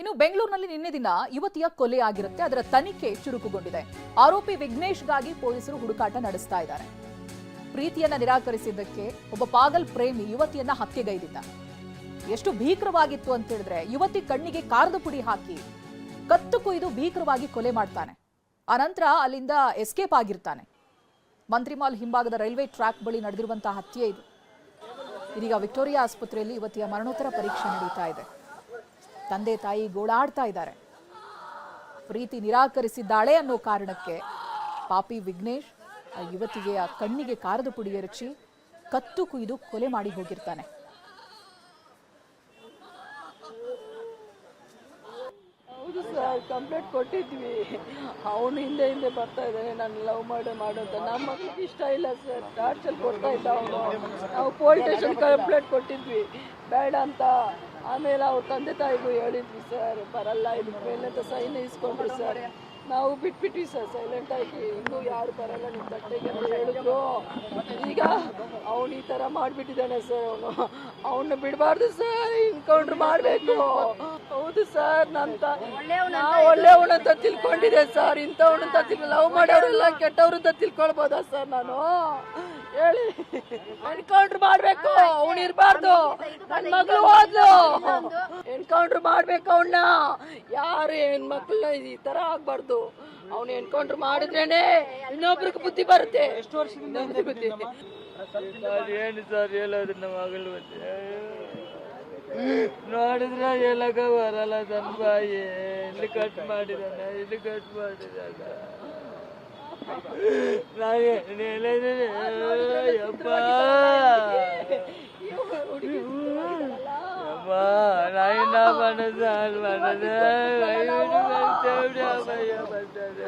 ಇನ್ನು ಬೆಂಗಳೂರಿನಲ್ಲಿ ನಿನ್ನೆ ದಿನ ಯುವತಿಯ ಕೊಲೆ ಆಗಿರುತ್ತೆ. ಅದರ ತನಿಖೆ ಚುರುಕುಗೊಂಡಿದೆ. ಆರೋಪಿ ವಿಘ್ನೇಶ್ಗಾಗಿ ಪೊಲೀಸರು ಹುಡುಕಾಟ ನಡೆಸ್ತಾ ಇದ್ದಾರೆ. ಪ್ರೀತಿಯನ್ನ ನಿರಾಕರಿಸಿದ್ದಕ್ಕೆ ಒಬ್ಬ ಪಾಗಲ್ ಪ್ರೇಮಿ ಯುವತಿಯನ್ನ ಹತ್ಯೆಗೈದಿದ್ದ. ಎಷ್ಟು ಭೀಕರವಾಗಿತ್ತು ಅಂತ ಹೇಳಿದ್ರೆ ಯುವತಿ ಕಣ್ಣಿಗೆ ಕಾರದ ಪುಡಿ ಹಾಕಿ ಕತ್ತು ಕೊಯ್ದು ಭೀಕರವಾಗಿ ಕೊಲೆ ಮಾಡ್ತಾನೆ. ಆನಂತರ ಅಲ್ಲಿಂದ ಎಸ್ಕೇಪ್ ಆಗಿರ್ತಾನೆ. ಮಂತ್ರಿಮಾಲ್ ಹಿಂಭಾಗದ ರೈಲ್ವೆ ಟ್ರ್ಯಾಕ್ ಬಳಿ ನಡೆದಿರುವಂತಹ ಹತ್ಯೆ ಇದು. ಇದೀಗ ವಿಕ್ಟೋರಿಯಾ ಆಸ್ಪತ್ರೆಯಲ್ಲಿ ಯುವತಿಯ ಮರಣೋತ್ತರ ಪರೀಕ್ಷೆ ನಡೀತಾ ಇದೆ. ತಂದೆ ತಾಯಿ ಗೋಳಾಡ್ತಾ ಇದ್ದಾರೆ. ಪ್ರೀತಿ ನಿರಾಕರಿಸಿದ್ದಾಳೆ ಅನ್ನೋ ಕಾರಣಕ್ಕೆ ಪಾಪಿ ವಿಘ್ನೇಶ್, ಆ ಯುವತಿಗೆ, ಆ ಕಣ್ಣಿಗೆ ಕಾರದ ಪುಡಿ ಎರಚಿ ಕತ್ತು ಕುಯ್ದು ಕೊಲೆ ಮಾಡಿ ಹೋಗಿರ್ತಾನೆ. ಹೌದು ಸರ್ ಕಂಪ್ಲೇಂಟ್ ಕೊಟ್ಟಿದ್ವಿ. ಅವನು ಹಿಂದೆ ಹಿಂದೆ ಬರ್ತಾ ಇದ್ದಾನೆ, ನಾನು ಲವ್ ಮಾಡೋ, ಮಾಡು ಅಂತ. ನಮ್ಮ ಮಗಳಿಗೆ ಇಷ್ಟ ಇಲ್ಲ ಸರ್ ಟಾರ್ಚರ್ ಕೊಡ್ತಾ ಇದ್ದ ಅವನು. ನಾವು ಪೊಲೀಸ್ ಸ್ಟೇಷನ್ ಕಂಪ್ಲೇಂಟ್ ಕೊಟ್ಟಿದ್ವಿ. ಬೇಡ ಅಂತ. ಆಮೇಲೆ ಅವ್ರ ತಂದೆ ತಾಯಿಗೂ ಹೇಳಿದ್ವಿ, ಸರ್, ಬರಲ್ಲ, ಇದ್ರ ಮೇಲೆ ಅಂತ ಸೈನ್ ಇಸ್ಕೊಂಡ್ರು, ಸರ್. ನಾವು ಬಿಟ್ಬಿಟ್ವಿ, ಸರ್ ಸೈಲೆಂಟ್ ಆಗಿ. ಇನ್ನೂ ಯಾರು ಬರಲ್ಲ ನಿಮ್ಮ ತಟ್ಟೆಗೆ ಹೇಳಿದ್ರು. ಈಗ ಅವನು ಈ ಥರ ಮಾಡಿಬಿಟ್ಟಿದ್ದಾನೆ, ಸರ್, ಅವನು. ಅವನ್ನ ಬಿಡಬಾರ್ದು, ಸರ್ ಇನ್ಕೌಂಟ್ರ್ ಮಾಡಬೇಕು. ಹೌದು, ಸರ್ ನಂತ ನಾ ಒಳ್ಳೆಯವನು ಅಂತ ತಿಳ್ಕೊಂಡಿದ್ದೆ, ಸರ್. ಇಂಥವನಂತ ತಿಳ್ ಲವ್ ಮಾಡೋರೆಲ್ಲ ಕೆಟ್ಟವ್ರಂತ ತಿಳ್ಕೊಳ್ಬೋದಾ, ಸರ್, ನಾನು? ಹೇಳಿ. ಎನ್ಕೌಂಟರ್ ಮಾಡ್ಬೇಕು ಅವನು ಇರ್ಬಾರ್ದು. ನನ್ ಮಗಳು ಹೋದ್ಲು. ಎನ್ಕೌಂಟರ್ ಮಾಡ್ಬೇಕು ಅವನ್ನ ಯಾರು ಹೆಣ್ಮಕ್ಳನ್ನ ಈ ತರ ಆಗ್ಬಾರ್ದು. ಅವ್ನು ಎನ್ಕೌಂಟರ್ ಮಾಡಿದ್ರೇನೆ ಇನ್ನೊಬ್ರಿಗೆ ಬುದ್ಧಿ ಬರುತ್ತೆ. ಎಷ್ಟು ವರ್ಷದಿಂದ ಬುದ್ಧಿ ಏನು ಸರ್ ಹೇಳೋದು ನಮ್ಮ ಮಗಳು ಬಗ್ಗೆ? ನೋಡಿದ್ರೆ ಹೇಳಕ ಬರಲ್ಲ ನನ್ನ ಬಾಯಿ. ಇಲ್ಲಿ ಕಟ್ ಮಾಡಿದಾನ ಇಲ್ಲಿ ಕಟ್ ಮಾಡಿದಾನ ನಾನು ಹೇಳಿದ್ರೆ நான் என்ன பண்ணது நான் பண்ணது தேவையா பண்ணது